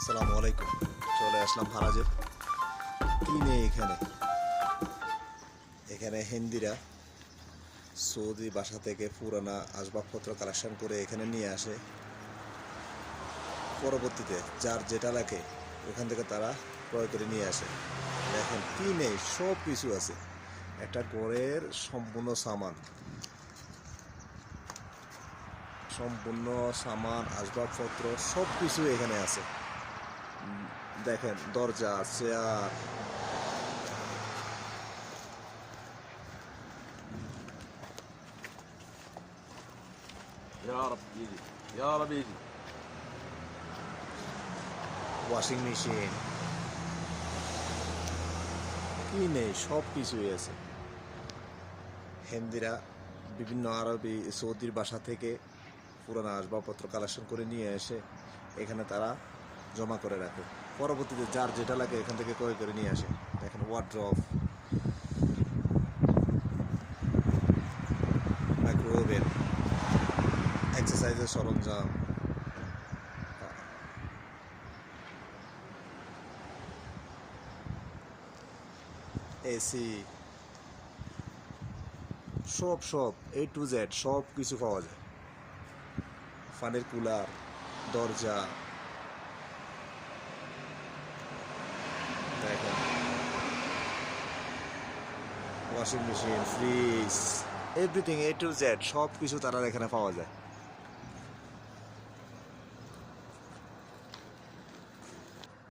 আসসালামু আলাইকুম। চলে আসলাম এখানে? এখানে হিন্দিরা সৌদি বাসা থেকে পুরানা আসবাবপত্র কালেকশন করে এখানে নিয়ে আসে। পরবর্তীতে যার যেটা লাগে, ওখান থেকে তারা ক্রয় করে নিয়ে আসে। দেখেন, কি নেই, সব কিছু আছে। একটা ঘরের সম্পূর্ণ সামান। সম্পূর্ণ সামান, আসবাবপত্র, সব কিছু এখানে আছে। দেখেন দরজা চেয়ার। Washing machine. কি নেই সব কিছুই আছে। হিন্দিরা বিভিন্ন আরবি সৌদির বাসা থেকে পুরানো আসবাবপত্র কালেকশন করে নিয়ে এসে এখানে তারা জমা করে রাখে। পরবর্তীতে যার যেটা লাগে এখান থেকে ক্রয় করে নিয়ে আসে। দেখেন ওয়ার্ড্রফ মাইক্রোওভেন এক্সারসাইজের সরঞ্জাম। এসি সব সব এ টু জেড সব কিছু পাওয়া যায়। ফানের কুলার, দরজা দেখেন washing machine fridge everything A to Z সব কিছু তারা এখানে পাওয়া যায়।